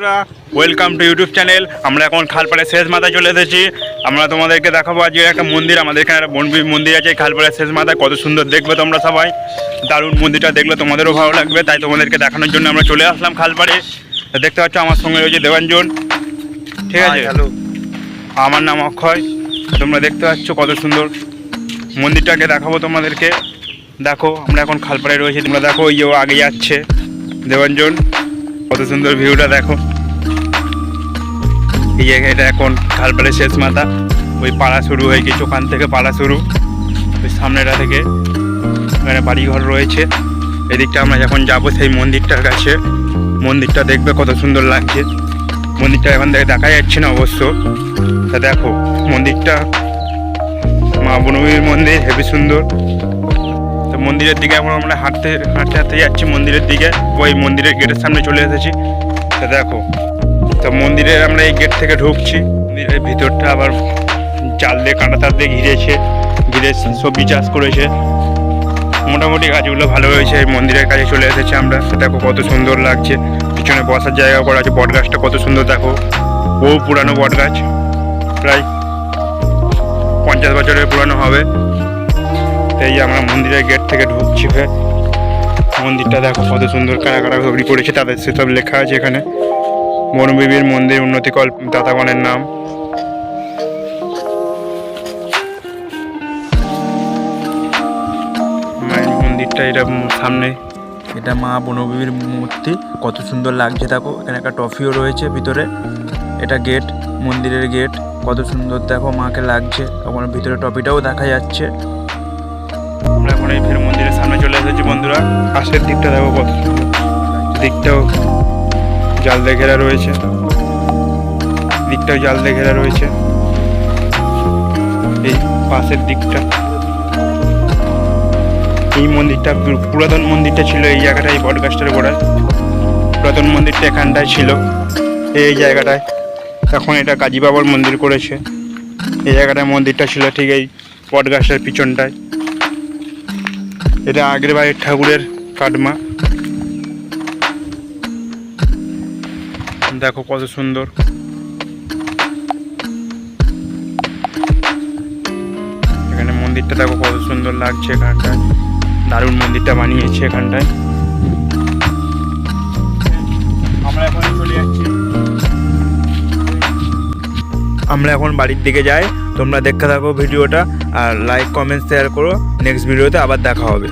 বন্ধুরা welcome to YouTube channel আমরা এখন খালপাড়ের শেষ মাথায় চলে এসেছি। আমরা তোমাদেরকে দেখাবো আজকে একটা মন্দির। আমাদের এখানে একটা মন্দির আছে এই খালপাড়ের শেষ মাথায়। কত সুন্দর দেখবে তোমরা সবাই। দারুণ মন্দিরটা দেখলে তোমাদেরও ভালো লাগবে। তাই তোমাদেরকে দেখানোর জন্য আমরা চলে আসলাম খালপাড়ে। দেখতে পাচ্ছ আমার সঙ্গে রয়েছে দেবাঞ্জন। ঠিক আছে? হ্যালো আমার নাম অক্ষয়। তোমরা দেখতে পাচ্ছ কত সুন্দর মন্দিরটাকে দেখাবো তোমাদেরকে। দেখো আমরা এখন খালপাড়ায় রয়েছি। তোমরা দেখো ওই যে আগে যাচ্ছে। দেবাঞ্জন। কত সুন্দর ভিউটা দেখো। এই এটা এখন খালপাড়ের শেষ মাথা। ওই পাড়া শুরু হয়ে গেছে, ওখান থেকে পাড়া শুরু। ওই সামনেটা থেকে এখানে বাড়িঘর রয়েছে। এদিকটা আমরা যখন যাব সেই মন্দিরটার কাছে। মন্দিরটা দেখবে কত সুন্দর লাগছে। মন্দিরটা এখন থেকে দেখা যাচ্ছে না অবশ্য। তা দেখো, মন্দিরটা মা বনবীর মন্দির, হেবি সুন্দর। মন্দিরের দিকে এখন আমরা হাঁটতে হাঁটতে হাঁটতে যাচ্ছি মন্দিরের দিকে। ওই মন্দিরের গেটের সামনে চলে এসেছি। তা দেখো, তো মন্দিরের আমরা এই গেট থেকে ঢুকছি। মন্দিরের ভিতরটা আবার জাল দিয়ে, কাঁটা তার দিয়ে ঘিরেছে। ঘিরে সবজি চাষ করেছে। মোটামুটি গাছগুলো ভালো হয়েছে। এই মন্দিরের কাছে চলে এসেছি আমরা। দেখো কত সুন্দর লাগছে। পিছনে বসার জায়গা করা আছে। বট গাছটা কত সুন্দর, দেখো। বহু পুরানো বট গাছ। প্রায় পঞ্চাশ বছরের পুরানো হবে। এই আমরা মন্দিরের গেট থেকে ঢুকছি মন্দিরটা দেখো কত সুন্দর কারা কারা ছবি করেছে, তাদের সেসব লেখা আছে এখানে। বনবিবির মন্দির উন্নতিকল দাতাগণের নাম। মন্দিরটা এটা সামনে। এটা মা বনবিবির মূর্তি, কত সুন্দর লাগছে দেখো, এখানে একটা টফিও রয়েছে ভিতরে। এটা গেট, মন্দিরের গেট, কত সুন্দর দেখো মাকে লাগছে। ওখানে ভিতরে টপিটাও দেখা যাচ্ছে। আমরা এখন এই ফের মন্দিরের সামনে চলে এসেছি, বন্ধুরা। পাশের দিকটা দেখো কত দিকটাও জাল দিয়ে ঘেরা রয়েছে। দিকটাও জাল দিয়ে ঘেরা রয়েছে। এই পাশের দিকটা। এই মন্দিরটা পুরাতন মন্দিরটা ছিল এই জায়গাটায়, এই বটগাছটার গোড়ায়। পুরাতন মন্দিরটা এখানটায় ছিল। এই জায়গাটায়। এখন এটা কাজী বাবার মন্দির করেছে। এই জায়গাটায় মন্দিরটা ছিল ঠিক এই বটগাছটার পিছনটায়। এটা আগের বাড়ির ঠাকুরের কাটমা। দেখো কত সুন্দর। এখানে মন্দিরটা দেখো কত সুন্দর লাগছে এখানটায়। দারুণ মন্দিরটা বানিয়েছে এখানটায়। আমরা এখন আমরা এখন বাড়ির দিকে যাই। তোমরা দেখতে থাকো ভিডিওটা আর লাইক কমেন্ট শেয়ার করো। নেক্সট ভিডিওতে আবার দেখা হবে।